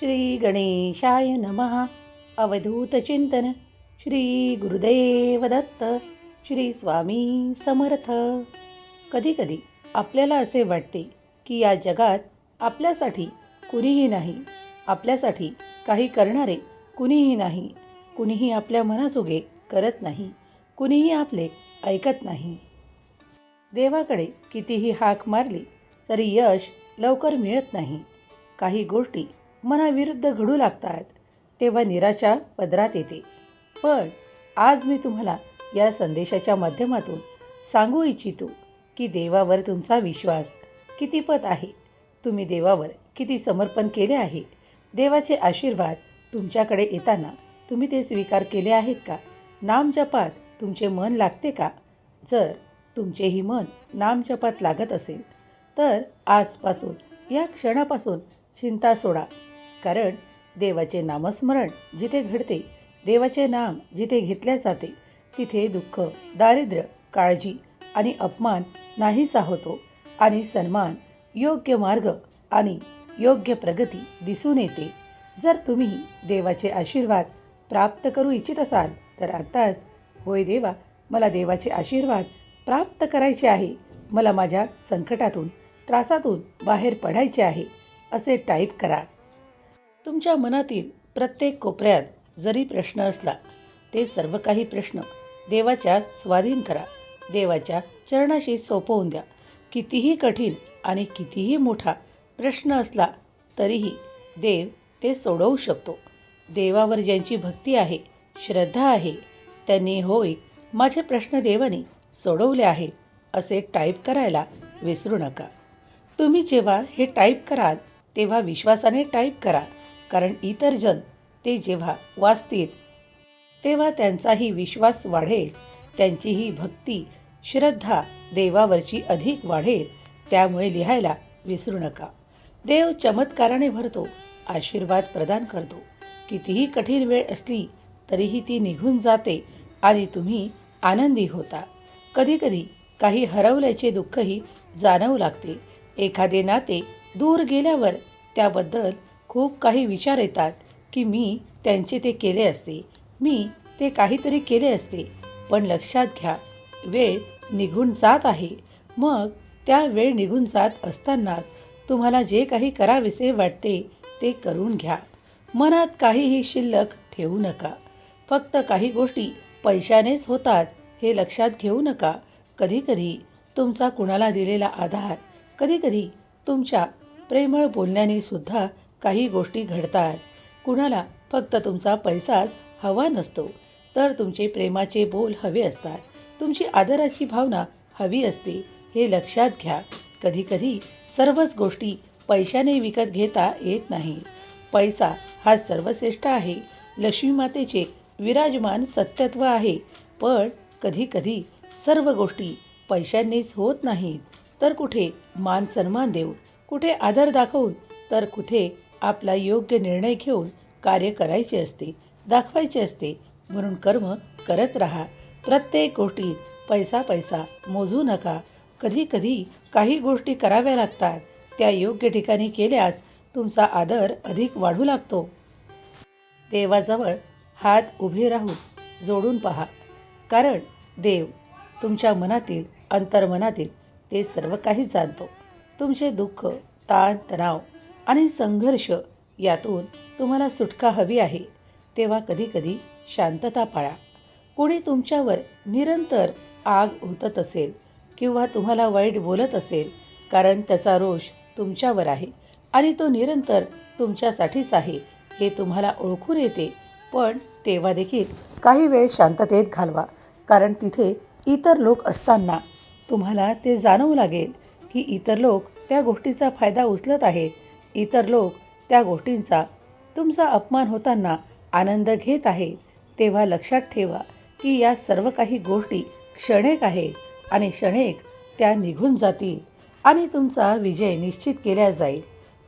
श्री गणेशाय नमः. अवधूत चिंतन. श्री गुरुदेव दत्त. श्री स्वामी समर्थ. कधीकधी आपल्याला असे वाटते की या जगात आपल्यासाठी कुणीही नाही. आपल्यासाठी काही करणारे कुणीही नाही. कुणीही आपल्या मनाजोगे करत नाही. कुणीही आपले ऐकत नाही. देवाकडे कितीही हाक मारली तरी यश लवकर मिळत नाही. काही गोष्टी मनाविरुद्ध घडू लागतात तेव्हा निराशा पदरात येते. पण आज मी तुम्हाला या संदेशाच्या माध्यमातून सांगू इच्छितो की देवावर तुमचा विश्वास कितीपत आहे? तुम्ही देवावर किती समर्पण केले आहे? देवाचे आशीर्वाद तुमच्याकडे येताना तुम्ही ते स्वीकार केले आहेत का? नामजपात तुमचे मन लागते का? जर तुमचेही मन नामजपात लागत असेल तर आजपासून या क्षणापासून चिंता सोडा. कारण देवाचे नामस्मरण जिथे घडते देवाचे नाम जिथे घेतले जाते तिथे दुःख दारिद्र्य काळजी आणि अपमान नाहीसा होतो आणि सन्मान योग्य मार्ग आणि योग्य प्रगती दिसून येते. जर तुम्ही देवाचे आशीर्वाद प्राप्त करू इच्छित असाल तर आत्ताच होय देवा मला देवाचे आशीर्वाद प्राप्त करायचे आहे. मला माझ्या संकटातून त्रासातून बाहेर पडायचे आहे असे टाईप करा. तुमच्या मनातील प्रत्येक कोपऱ्यात जरी प्रश्न असला ते सर्व काही प्रश्न. देवाच्या स्वाधीन करा. देवाच्या चरणाशी सोपवून द्या. कितीही कठीण आणि कितीही मोठा प्रश्न असला तरीही देव ते सोडवू शकतो. देवावर ज्यांची भक्ती आहे श्रद्धा आहे त्यांनी होय माझे प्रश्न देवाने सोडवले आहेत असे टाईप करायला विसरू नका. तुम्ही जेव्हा हे टाईप कराल तेव्हा विश्वासाने टाईप करा. कारण इतर जण ते जेव्हा वाचतील तेव्हा त्यांचाही विश्वास वाढेल. त्यांचीही भक्ती श्रद्धा देवावरची अधिक वाढेल. त्यामुळे लिहायला विसरू नका. देव चमत्काराने भरतो आशीर्वाद प्रदान करतो. कितीही कठीण वेळ असली तरीही ती निघून जाते आणि तुम्ही आनंदी होता. कधीकधी काही हरवल्याचे दुःखही जाणवू लागते. एखादे नाते दूर गेल्यावर त्याबद्दल खूप काही विचार येतात की मी त्यांचे ते केले असते. मी ते काहीतरी केले असते. पण लक्षात घ्या वेळ निघून जात आहे. मग त्या वेळ निघून जात असतानाच तुम्हाला जे काही करावेसे वाटते ते करून घ्या. मनात काहीही शिल्लक ठेवू नका. फक्त काही गोष्टी पैशानेच होतात हे लक्षात घेऊ नका. कधीकधी तुमचा कुणाला दिलेला आधार कधीकधी तुमच्या प्रेमळ बोलण्याने सुद्धा काही गोष्टी घडतात. कुणाला फक्त तुमचा पैसाच हवा नसतो तर तुमचे प्रेमाचे बोल हवे असतात. तुमची आदराची भावना हवी असते हे लक्षात घ्या. कधीकधी सर्वच गोष्टी पैशाने विकत घेता येत नाही. पैसा हा सर्वश्रेष्ठ आहे. लक्ष्मी मातेचे विराजमान सत्यत्व आहे. पण कधीकधी सर्व गोष्टी पैशांनीच होत नाहीत. तर कुठे मान सन्मान देऊन कुठे आदर दाखवून तर कुठे आपला योग्य निर्णय घेऊन कार्य करायचे असते दाखवायचे असते म्हणून कर्म करत राहा. प्रत्येक गोष्टीत पैसा पैसा मोजू नका. कधी कधी काही गोष्टी कराव्या लागतात. त्या योग्य ठिकाणी केल्यास तुमचा आदर अधिक वाढू लागतो. देवाजवळ हात उभे राहून जोडून पहा. कारण देव तुमच्या मनातील अंतर्मनातील ते सर्व काही जाणतो. तुमचे दुःख ताण तणाव आणि संघर्ष यातून तुम्हाला सुटका हवी आहे. तेव्हा कधीकधी शांतता पाळा. कोणी तुमच्यावर निरंतर आग ओतत असेल किंवा तुम्हाला वाईट बोलत असेल कारण त्याचा रोष तुमच्यावर आहे आणि तो निरंतर तुमच्यासाठीच आहे हे तुम्हाला ओळखून येते. पण तेव्हा देखील काही वेळ शांततेत घालवा कारण तिथे इतर लोक असताना तुम्हाला ते जाणवू लागेल की इतर लोक त्या गोष्टीचा फायदा उचलत आहेत इतर लोक त्या गोष्टींचा तुमचा अपमान होताना आनंद घेत आहे तेव्हा लक्षात ठेवा की या सर्व काही गोष्टी क्षणिक आहे आणि क्षणिक त्या निघून जातील आणि तुमचा विजय निश्चित केला जाईल.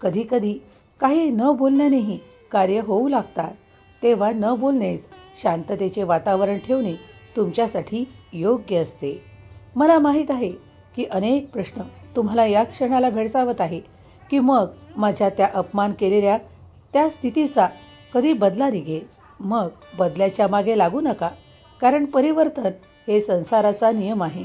कधीकधी काही न बोलण्यानेही कार्य होऊ लागतात. तेव्हा न बोलणेच शांततेचे वातावरण ठेवणे तुमच्यासाठी योग्य असते. मला माहीत आहे की अनेक प्रश्न तुम्हाला या क्षणाला भेडसावत आहे की मग माझ्या त्या अपमान केलेल्या त्या स्थितीचा कधी बदला निघेल मग बदल्याच्या मागे लागू नका. कारण परिवर्तन हे संसाराचा नियम आहे.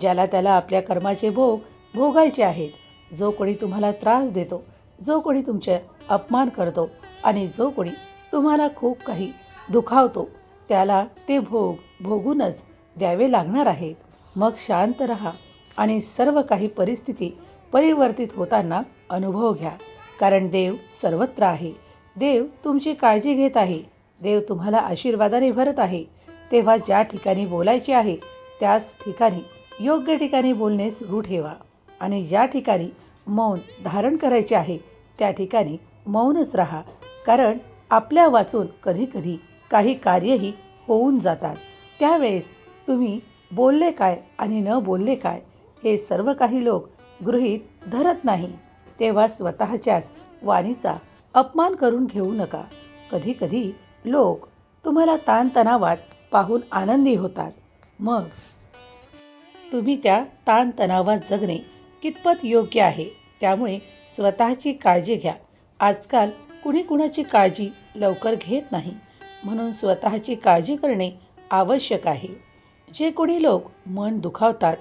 ज्याला त्याला आपल्या कर्माचे भोग भोगायचे आहेत. जो कोणी तुम्हाला त्रास देतो जो कोणी तुमचे अपमान करतो आणि जो कोणी तुम्हाला खूप काही दुखावतो त्याला ते भोग भोगूनच द्यावे लागणार आहेत. मग शांत रहा आणि सर्व काही परिस्थिती परिवर्तित होताना अनुभव घ्या. कारण देव सर्वत्र आहे. देव तुमची काळजी घेत आहे. देव तुम्हाला आशीर्वादाने भरत आहे. तेव्हा ज्या ठिकाणी बोलायचे आहे त्याच ठिकाणी योग्य ठिकाणी बोलणे सुरू ठेवा. आणि ज्या ठिकाणी मौन धारण करायचे आहे त्या ठिकाणी मौनच राहा. कारण आपल्या वाचून कधीकधी काही कार्यही होऊन जातात. त्यावेळेस तुम्ही बोलले काय आणि न बोलले काय हे सर्व काही लोक गृहीत धरत नाही. तेव्हा स्वतःच्याच वाणीचा अपमान करून घेऊ नका. कधीकधी लोक तुम्हाला ताणतणावात पाहून आनंदी होतात. मग तुम्ही त्या ताणतणावात जगणे कितपत योग्य आहे? त्यामुळे स्वतःची काळजी घ्या. आजकाल कुणी कुणाची काळजी लवकर घेत नाही. म्हणून स्वतःची काळजी करणे आवश्यक आहे. जे कोणी लोक मन दुखावतात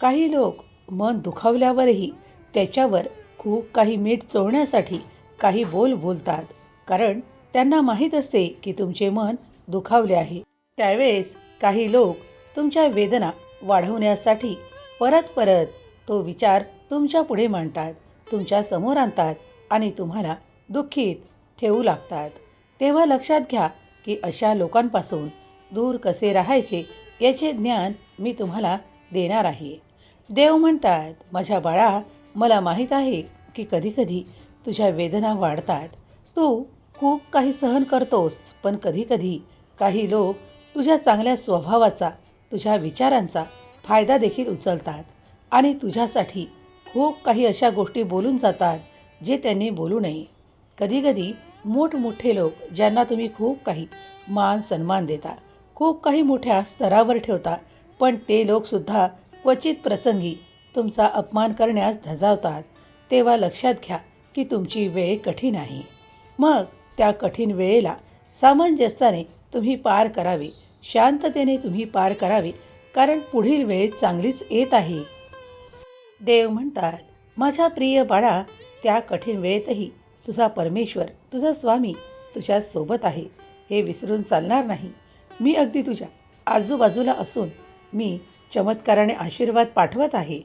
काही लोक मन दुखावल्यावरही त्याच्यावर खूप काही मीठ चोळण्यासाठी काही बोल बोलतात. कारण त्यांना माहीत असते की तुमचे मन दुखावले आहे. त्यावेळेस काही लोक तुमच्या वेदना वाढवण्यासाठी परत परत तो विचार तुमच्यापुढे मांडतात. तुमच्यासमोर आणतात आणि तुम्हाला दुःखीत ठेवू लागतात. तेव्हा लक्षात घ्या की अशा लोकांपासून दूर कसे राहायचे याचे ज्ञान मी तुम्हाला देणार आहे. देव म्हणतात माझ्या बाळा मला माहीत आहे की कधीकधी तुझ्या वेदना वाढतात. तू खूप काही सहन करतोस पण कधीकधी काही लोक तुझ्या चांगल्या स्वभावाचा तुझ्या विचारांचा फायदा देखील उचलतात आणि तुझ्यासाठी खूप काही अशा गोष्टी बोलून जातात जे त्यांनी बोलू नये. कधीकधी मोठमोठे लोक ज्यांना तुम्ही खूप काही मान सन्मान देता खूप काही मोठ्या स्तरावर ठेवता पण ते लोकसुद्धा क्वचित प्रसंगी तुमचा अपमान करण्यास धजावतात. तेव्हा लक्षात घ्या की तुमची वेळ कठीण आहे. मग त्या कठीण वेळेला सामंजस्याने तुम्ही पार करावे. शांततेने तुम्ही पार करावे कारण पुढील वेळ चांगलीच येत आहे. देव म्हणतात माझ्या प्रिय बाळा त्या कठीण वेळेतही तुझा परमेश्वर तुझा स्वामी तुझ्या सोबत आहे. हे विसरून चालणार नाही. मी अगदी तुझ्या आजूबाजूला असून मी चमत्काराने आशीर्वाद पाठवत आहे.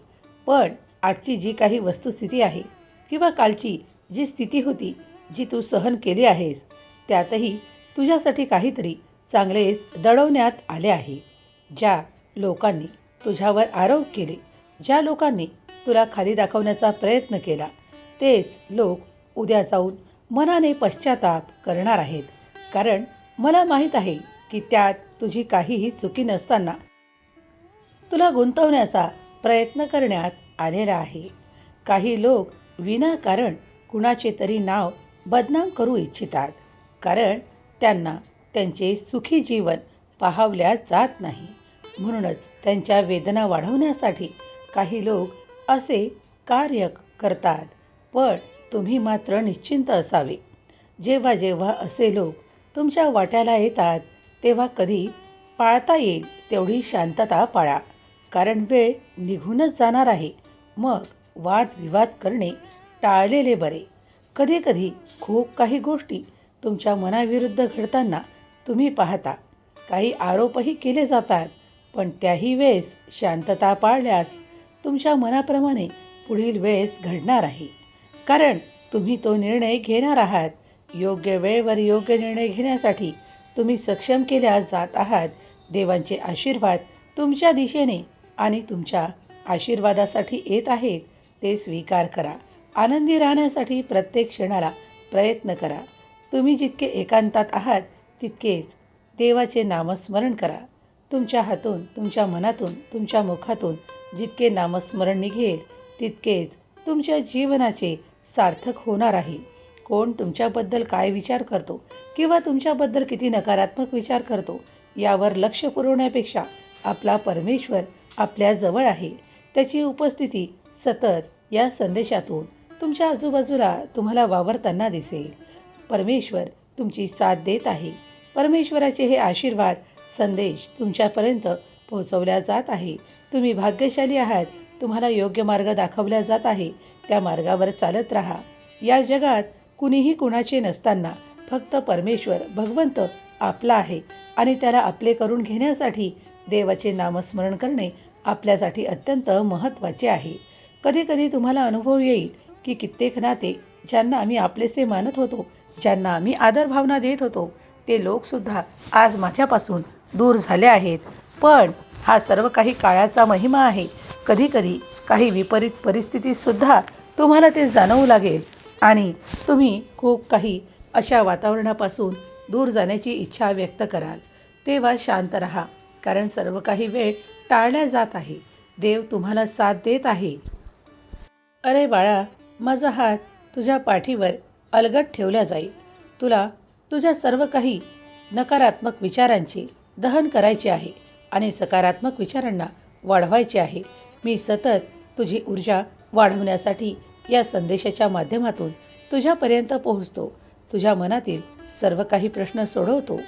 पण आजची जी काही वस्तुस्थिती आहे किंवा कालची जी स्थिती होती जी तू सहन केली आहेस त्यातही तुझ्यासाठी काहीतरी चांगलेच दडवण्यात आले आहे ज्या लोकांनी तुझ्यावर आरोप केले ज्या लोकांनी तुला खाली दाखवण्याचा प्रयत्न केला तेच लोक उद्या जाऊन मनाने पश्चाताप करणार आहेत. कारण मला माहीत आहे की त्यात तुझी काहीही चुकी नसताना तुला गुंतवण्याचा प्रयत्न करण्यात आलेला आहे. काही लोक विनाकारण कुणाचे तरी नाव बदनाम करू इच्छितात. कारण त्यांना त्यांचे सुखी जीवन पाहावल्या जात नाही. म्हणूनच त्यांच्या वेदना वाढवण्यासाठी काही लोक असे कार्य करतात. पण तुम्ही मात्र निश्चिंत असावे. जेव्हा जेव्हा असे लोक तुमच्या वाट्याला येतात तेव्हा कधी पाळता येईल तेवढी शांतता पाळा. कारण वेळ निघूनच जाणार आहे. मग वादविवाद करणे टाळलेले बरे. कधीकधी खूप काही गोष्टी तुमच्या मनाविरुद्ध घडताना तुम्ही पाहता. काही आरोपही केले जातात पण त्याही वेळेस शांतता पाळल्यास तुमच्या मनाप्रमाणे पुढील वेळेस घडणार आहे. कारण तुम्ही तो निर्णय घेणार आहात. योग्य वेळेवर योग्य निर्णय घेण्यासाठी तुम्ही सक्षम केल्या जात आहात. देवांचे आशीर्वाद तुमच्या दिशेने आणि तुमच्या आशीर्वादासाठी येत आहेत ते स्वीकार करा. आनंदी राहण्यासाठी प्रत्येक क्षणाला प्रयत्न करा. तुम्ही जितके एकांतात आहात तितकेच देवाचे नामस्मरण करा. तुमच्या हातून तुमच्या मनातून तुमच्या मुखातून जितके नामस्मरण निघेल तितकेच तुमच्या जीवनाचे सार्थक होणार आहे. कोण तुमच्याबद्दल काय विचार करतो किंवा तुमच्याबद्दल किती नकारात्मक विचार करतो यावर लक्ष पुरवण्यापेक्षा आपला परमेश्वर आपल्याजवळ आहे. त्याची उपस्थिती सतत या संदेशातून तुमच्या आजूबाजूला तुम्हाला वावरताना दिसेल. परमेश्वर तुमची साथ देत आहे. परमेश्वराचे हे आशीर्वाद संदेश तुमच्यापर्यंत पोहोचवल्या जात आहे. तुम्ही भाग्यशाली आहात. तुम्हाला योग्य मार्ग दाखवला जात आहे. त्या मार्गावर चालत राहा. या जगात कुणीही कुणाचे नसताना फक्त परमेश्वर भगवंत आपला आहे आणि त्याला आपले करून घेण्यासाठी देवाचे नामस्मरण करणे आपल्यासाठी अत्यंत महत्त्वाचे आहे. कधीकधी तुम्हाला अनुभव येईल की कित्येक नाते ज्यांना आम्ही आपलेसे मानत होतो ज्यांना आम्ही आदरभावना देत होतो ते लोकसुद्धा आज माझ्यापासून दूर झाले आहेत. पण हा सर्व काही काळाचा महिमा आहे. कधीकधी काही विपरीत परिस्थितीतसुद्धा तुम्हाला ते जाणवू लागेल. आणि तुम्ही खूप काही अशा वातावरणापासून दूर जाण्याची इच्छा व्यक्त कराल. तेव्हा शांत राहा. कारण सर्व काही वेळ टाळल्या जात आहे. देव तुम्हाला साथ देत आहे. अरे बाळा माझा हात तुझ्या पाठीवर अलगट ठेवला जाईल. तुला तुझ्या सर्व काही नकारात्मक विचारांचे दहन करायचे आहे आणि सकारात्मक विचारांना वाढवायचे आहे. मी सतत तुझी ऊर्जा वाढवण्यासाठी या संदेशाच्या माध्यमातून तुझ्यापर्यंत पोहोचतो. तुझ्या मनातील सर्व काही प्रश्न सोडवतो.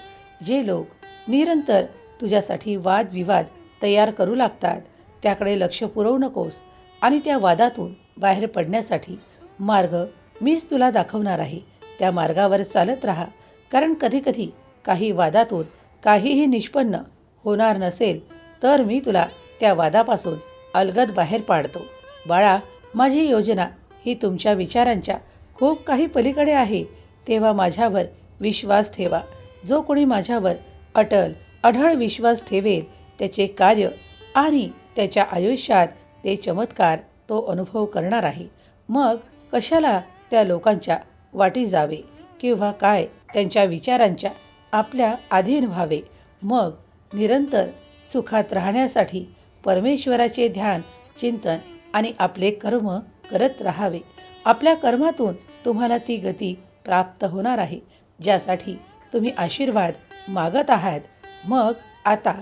जे लोक निरंतर तुझ्यासाठी वादविवाद तयार करू लागतात. त्याकडे लक्ष पुरवू नकोस आणि त्या वादातून बाहेर पडण्यासाठी मार्ग मीच तुला दाखवणार आहे. त्या मार्गावर चालत राहा. कारण कधीकधी काही वादातून काहीही निष्पन्न होणार नसेल तर मी तुला त्या वादापासून अलगद बाहेर पाडतो. बाळा माझी योजना ही तुमच्या विचारांच्या खूप काही पलीकडे आहे. तेव्हा माझ्यावर विश्वास ठेवा. जो कोणी माझ्यावर अटल अढळ विश्वास ठेवेल त्याचे कार्य आणि त्याच्या आयुष्यात ते चमत्कार तो अनुभव करणार आहे. मग कशाला त्या लोकांच्या वाटी जावे किंवा काय त्यांच्या विचारांच्या आपल्या अधीन व्हावे? मग निरंतर सुखात राहण्यासाठी परमेश्वराचे ध्यान चिंतन आणि आपले कर्म करत राहावे. आपल्या कर्मातून तुम्हाला ती गती प्राप्त होणार आहे ज्यासाठी तुम्ही आशीर्वाद मागत आहात. मग आता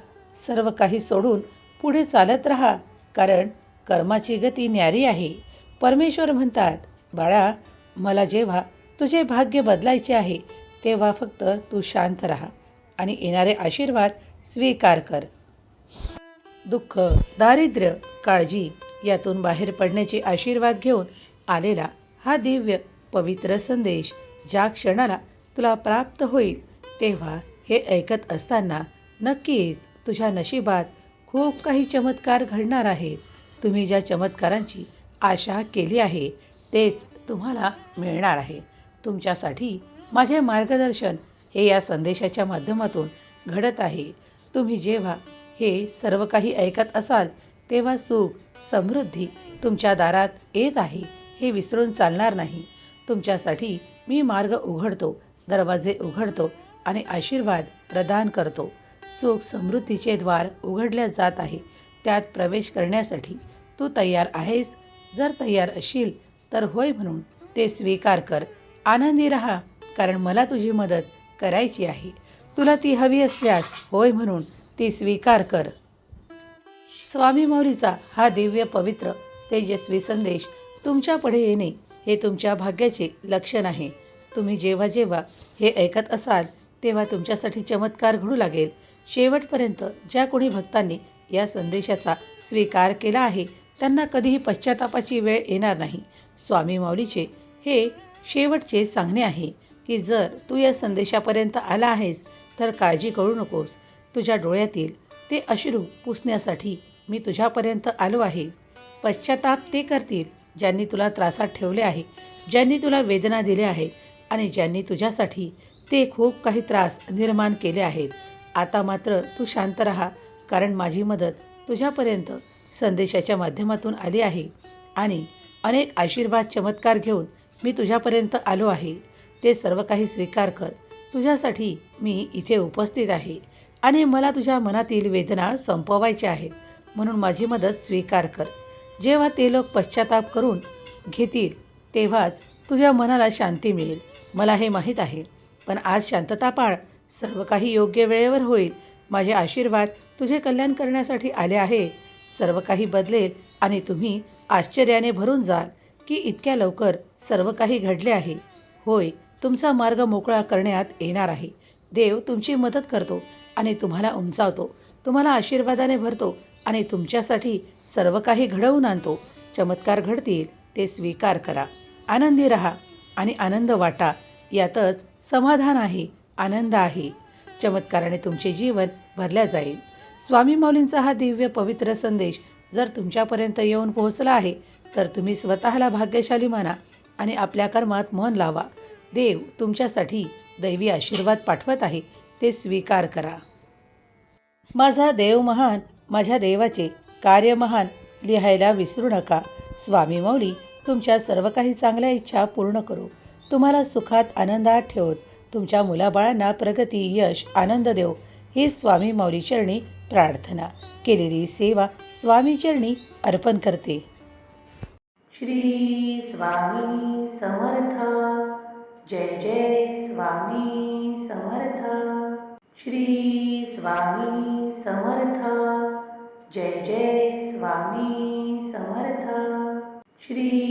सर्व काही सोडून पुढे चालत राहा कारण कर्माची गती न्यारी आहे. परमेश्वर म्हणतात बाळा मला जेव्हा तुझे भाग्य बदलायचे आहे तेव्हा फक्त तू शांत राहा आणि येणारे आशीर्वाद स्वीकार कर. दुःख दारिद्र्य काळजी यातून बाहेर पडण्याचे आशीर्वाद घेऊन आलेला हा दिव्य पवित्र संदेश ज्या क्षणाला तुला प्राप्त होईल. तेव्हा हे ऐकत असताना नक्कीच तुझ्या नशिबात खूप काही चमत्कार घडणार आहेत. तुम्ही ज्या चमत्कारांची आशा केली आहे तेच तुम्हाला मिळणार आहे. तुमच्यासाठी माझे मार्गदर्शन हे या संदेशाच्या माध्यमातून घडत आहे. तुम्ही जेव्हा हे सर्व काही ऐकत असाल तेव्हा सुख समृद्धी तुमच्या दारात येत आहे हे विसरून चालणार नाही. तुमच्यासाठी मी मार्ग उघडतो दरवाजे उघडतो आणि आशीर्वाद प्रदान करतो. सुख समृद्धीचे द्वार उघडल्या जात आहे. त्यात प्रवेश करण्यासाठी तू तयार आहेस. जर तयार असशील तर होय म्हणून ते स्वीकार कर. आनंदी राहा कारण मला तुझी मदत करायची आहे. तुला ती हवी असल्यास होय म्हणून ती स्वीकार कर. स्वामी मौलीचा हा दिव्य पवित्र तेजस्वी संदेश तुमच्यापुढे येणे हे तुमच्या भाग्याचे लक्षण आहे. तुम्ही जेव्हा जेव्हा हे ऐकत असाल तेव्हा तुमच्यासाठी चमत्कार घडू लागेल. शेवटपर्यंत ज्या कोणी भक्तांनी या संदेशाचा स्वीकार केला आहे त्यांना कधीही पश्चातापाची वेळ येणार नाही. स्वामी माऊलीचे हे शेवटचे सांगणे आहे की जर तू या संदेशापर्यंत आला आहेस तर काळजी करू नकोस. तुझ्या डोळ्यातील ते अश्रू पुसण्यासाठी मी तुझ्यापर्यंत आलो आहे. पश्चाताप ते करतील ज्यांनी तुला त्रासात ठेवले आहे ज्यांनी तुला वेदना दिल्या आहेत आणि ज्यांनी तुझ्यासाठी ते खूप काही त्रास निर्माण केले आहेत. आता मात्र तू शांत राहा कारण माझी मदत तुझ्यापर्यंत संदेशाच्या माध्यमातून आली आहे आणि अनेक आशीर्वाद चमत्कार घेऊन मी तुझ्यापर्यंत आलो आहे. ते सर्व काही स्वीकार कर. तुझ्यासाठी मी इथे उपस्थित आहे आणि मला तुझ्या मनातील वेदना संपवायच्या आहेत. म्हणून माझी मदत स्वीकार कर. जेव्हा ते लोक पश्चाताप करून घेतील तेव्हाच तुझ्या मनाला शांती मिळेल. मला हे माहीत आहे. पण आज शांतता पाळ सर्व काही योग्य वेळेवर होईल. माझे आशीर्वाद तुझे कल्याण करण्यासाठी आले आहे. सर्व काही बदलेल आणि तुम्ही आश्चर्याने भरून जाल की इतक्या लवकर सर्व काही घडले आहे. होय तुमचा मार्ग मोकळा करण्यात येणार आहे. देव तुमची मदत करतो आणि तुम्हाला उंचावतो. तुम्हाला आशीर्वादाने भरतो आणि तुमच्यासाठी सर्व काही घडवून आणतो. चमत्कार घडतील ते स्वीकार करा. आनंदी राहा आणि आनंद वाटा यातच समाधान आहे आनंद आहे. चमत्काराने तुमचे जीवन भरल्या जाईल. स्वामी माऊलींचा हा दिव्य पवित्र संदेश जर तुमच्यापर्यंत येऊन पोहोचला आहे तर तुम्ही स्वतःला भाग्यशाली माना आणि आपल्या कर्मात मन लावा. देव तुमच्यासाठी दैवी आशीर्वाद पाठवत आहे ते स्वीकार करा. माझा देव महान माझ्या देवाचे कार्य महान लिहायला विसरू नका. स्वामी मौली तुमच्या सर्व काही चांगल्या इच्छा पूर्ण करू. तुम्हाला सुखात आनंदात ठेवत तुमच्या मुलाबाळांना प्रगती यश आनंद देव ही स्वामी माऊली चरणी प्रार्थना. केलेली सेवा स्वामी चरणी अर्पण करते. श्री स्वामी समर्थ. जय जय स्वामी समर्थ. श्री स्वामी समर्थ. जय जय स्वामी समर्थ. श्री